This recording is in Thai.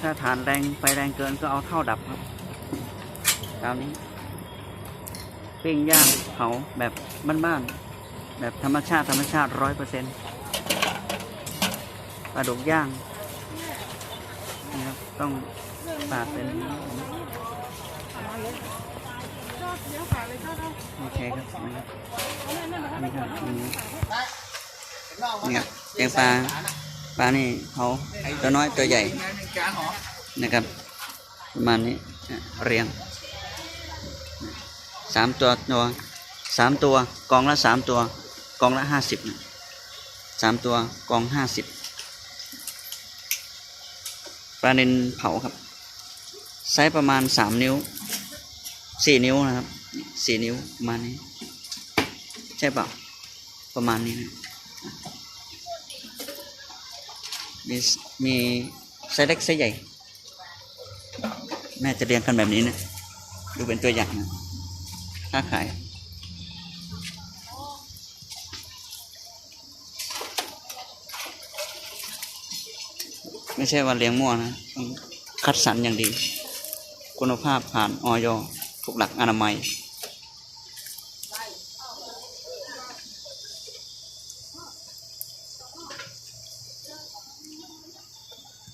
ถ้าฐานแรงไฟแรงเกินก็เอาเท่าดับครับตามนี้ปิ้งย่างเผาแบบบ้านๆแบบธรรมชาติธรรมชาติร้อยเปอร์เซ็นต์ปลาดุกย่างนะครับต้องปาดเป็นโอเคครับนะครับนี่ครับอันนี้นี่ครับแกงปลา ปลานี่เขาตัวน้อยตัวใหญ่นะครับ ประมาณนี้เรียงสามตัวตัวสามตัวกองละสามตัวกองละห้าสิบสามตัวกองห้าสิบปลาเนนเผาครับไซส์ประมาณสามนิ้วสี่นิ้วนะครับสี่นิ้วประมาณนี้ ใช่เปล่าประมาณนี้นะ มีมีไซส์เล็กไซส์ใหญ่ แม่จะเรียงกันแบบนี้นะ ดูเป็นตัวอย่างนะค้าขายไม่ใช่ว่าเลี้ยงมั่วนะคัดสรรอย่างดี คุณภาพผ่านออยถูกหลักอนามัย